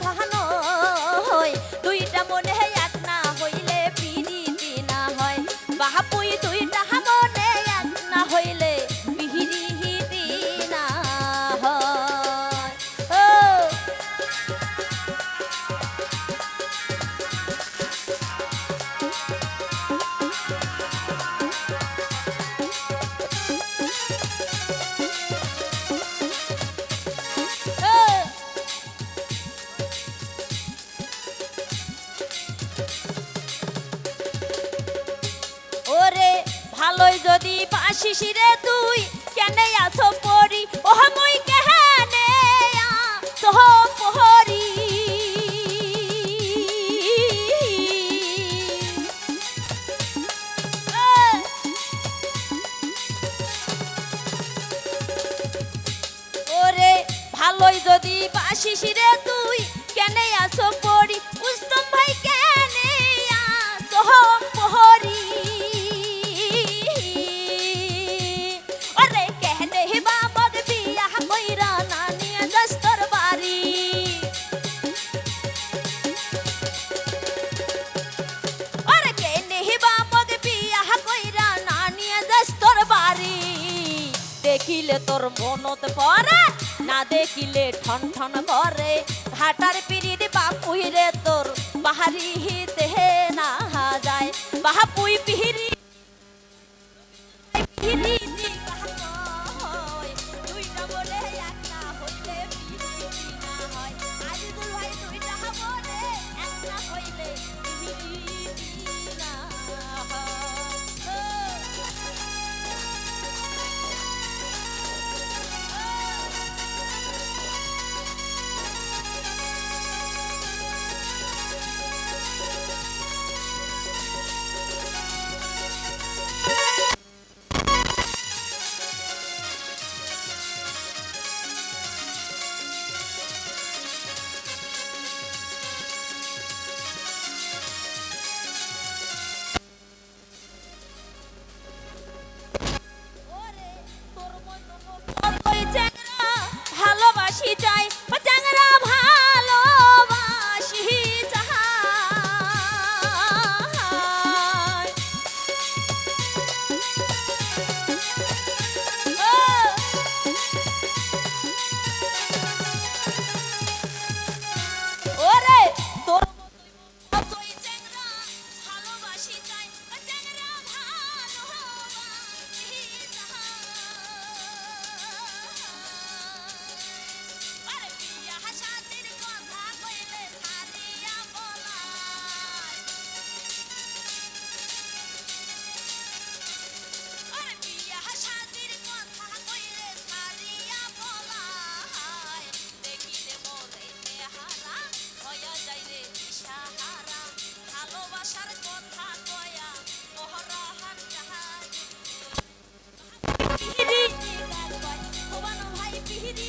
কথা পাশিস রে তুই? কেন আছো পরি? ওহ কেহানে তোহ পহরি? ওরে ভালোই যদি বাসিস রে তুই দেখিলে তোর মনত পরে না দেখিলে ঠন ঠন করে। ঘাটার পিড়ির বাপুই রে তোর বাহারি দেহে না যায়। বাহাপুই পিহিরি পিহিরি কয় তোমানো ভাই পিহিরি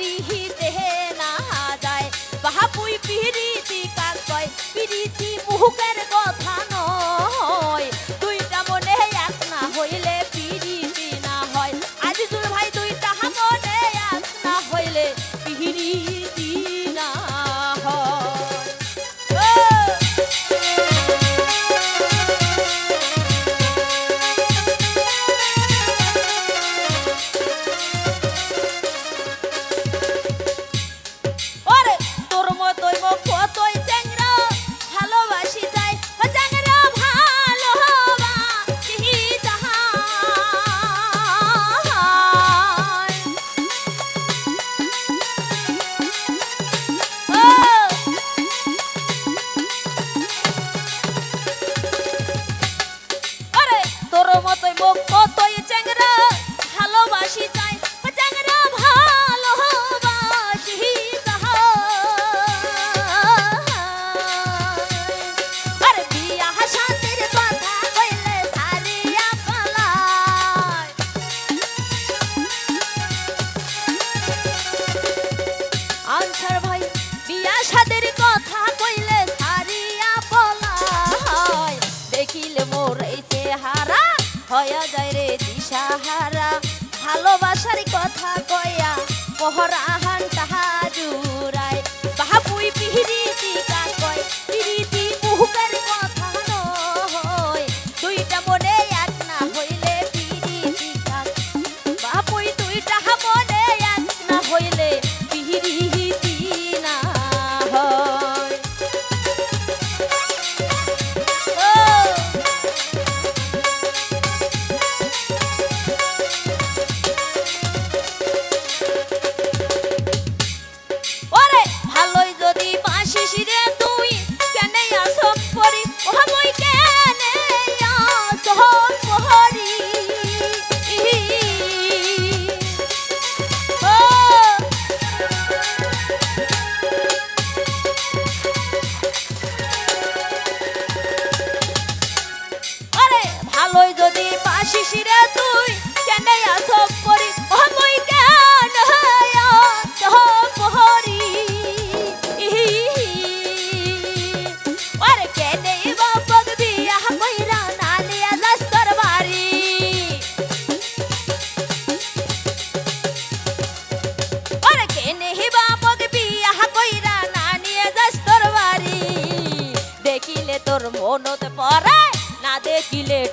গৃহীতে না যায়। বাহাপুই পিরিতি কাক কয় পিরিতি মুহুকের হয়া যায় রে দিশাহারা। ভালোবাসার কথা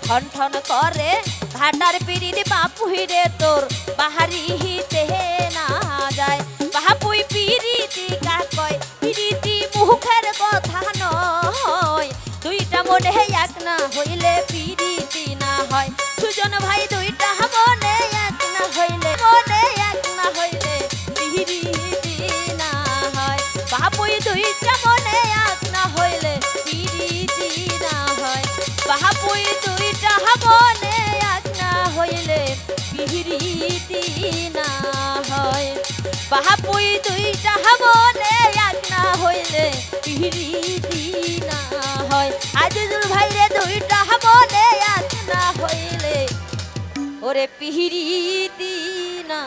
ঠন ঠন করে, ভাটার পিড়িতে বাপুহিরে তোর, বাহারি হিতে না যায়। বাহাপুই পিড়িতি কা কয় পিড়িতি মুখের কথা নয়। দুইটা মনে এক না হইলে বাহাপুই দুইটা বলে এক না হইলে পিহিরি না হয়। আজিজুল ভাইরে দুইটা বলে এক না হইলে, ওরে পিহিরি না